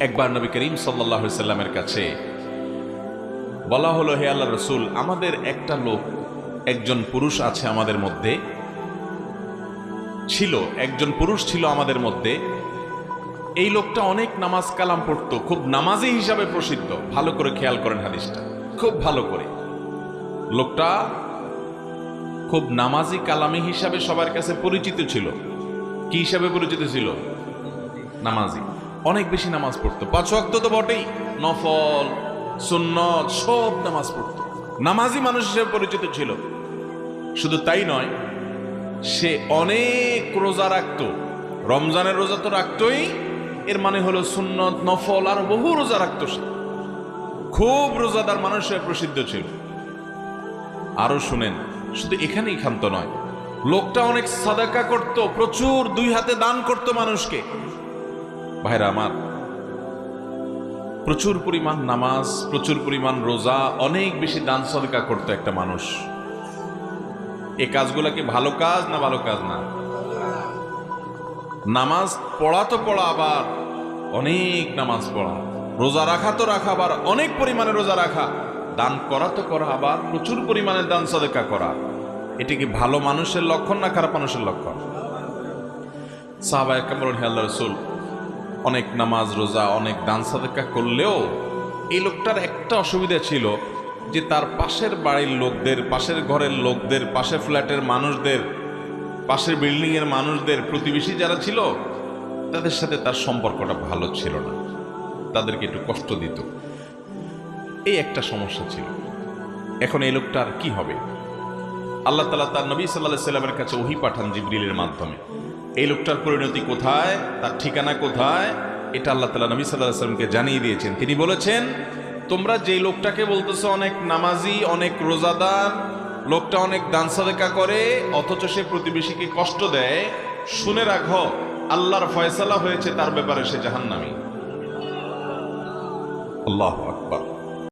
একবার নবী করিম সাল্লাহ সাল্লামের কাছে বলা হলো, হে আল্লাহ রসুল, আমাদের একটা লোক, একজন পুরুষ আছে আমাদের মধ্যে। ছিল, একজন পুরুষ ছিল আমাদের মধ্যে। এই লোকটা অনেক নামাজ কালাম পড়তো, খুব নামাজি হিসাবে প্রসিদ্ধ। ভালো করে খেয়াল করেন হাদিসটা। খুব ভালো করে। লোকটা খুব নামাজি কালামি হিসাবে সবার কাছে পরিচিত ছিল। কি হিসাবে পরিচিত ছিল? নামাজি। অনেক বেশি নামাজ পড়তো। পাঁচ ওয়াক্ত তো বটেই। নফল, সুন্নত, সব নামাজ পড়তো। নামাজি মানুষ হিসেবে পরিচিত ছিল। শুধু তাই নয়, সে অনেক রোজা রাখতো। রমজানের রোজা তো রাখতোই। এর মানে হলো সুন্নত, নফল, আর বহু রোজা রাখতো সে। খুব রোজাদার মানুষ হয়ে প্রসিদ্ধ ছিল। আরও শুনেন, শুধু এখানেই ক্ষান্ত নয়। লোকটা অনেক সাদাকা করত, প্রচুর দুই হাতে দান করত মানুষকে। ভাইরা আমার, প্রচুর পরিমাণ নামাজ, প্রচুর পরিমাণ রোজা, অনেক বেশি দান সদকা করতো একটা মানুষ। এ কাজগুলা কি ভালো কাজ না ভালো কাজ না? নামাজ পড়া তো পড়া আবার, অনেক নামাজ পড়া। রোজা রাখা তো রাখা আবার, অনেক পরিমাণে রোজা রাখা। দান করা তো করা আবার, প্রচুর পরিমাণে দান সদেকা করা। এটি কি ভালো মানুষের লক্ষণ না খারাপ মানুষের লক্ষণ? সাহাবায় কামরুল আল্লাহ রসুল অনেক নামাজ, রোজা, অনেক দান সাদেকা করলেও এই লোকটার একটা অসুবিধা ছিল যে তার পাশের বাড়ির লোকদের, পাশের ঘরের লোকদের, পাশের ফ্ল্যাটের মানুষদের, পাশের বিল্ডিংয়ের মানুষদের, প্রতিবেশী যারা ছিল, তাদের সাথে তার সম্পর্কটা ভালো ছিল না। তাদেরকে একটু কষ্ট দিত। এই একটা সমস্যা ছিল। এখন এই লোকটার কি হবে? আল্লাহ তালা তার নবী সাল্লাহ সাল্লামের কাছে ওহি পাঠান জিবরিলের মাধ্যমে। এই লোকটার পরিণতি কোথায়? তার ঠিকানা কোথায়? এটা আল্লাহ তালা নবী সাল্লাহ সাল্লামকে জানিয়ে দিয়েছেন। তিনি বলেছেন, তোমরা যে লোকটাকে বলতেছো অনেক নামাজি, অনেক রোজাদার, লোকটা অনেক দান সাদেকা করে, অথচ সে প্রতিবেশীকে কষ্ট দেয়, শুনে রাখো, আল্লাহর ফয়সালা হয়েছে তার ব্যাপারে সে জাহান্নামী। আল্লাহ আকবার।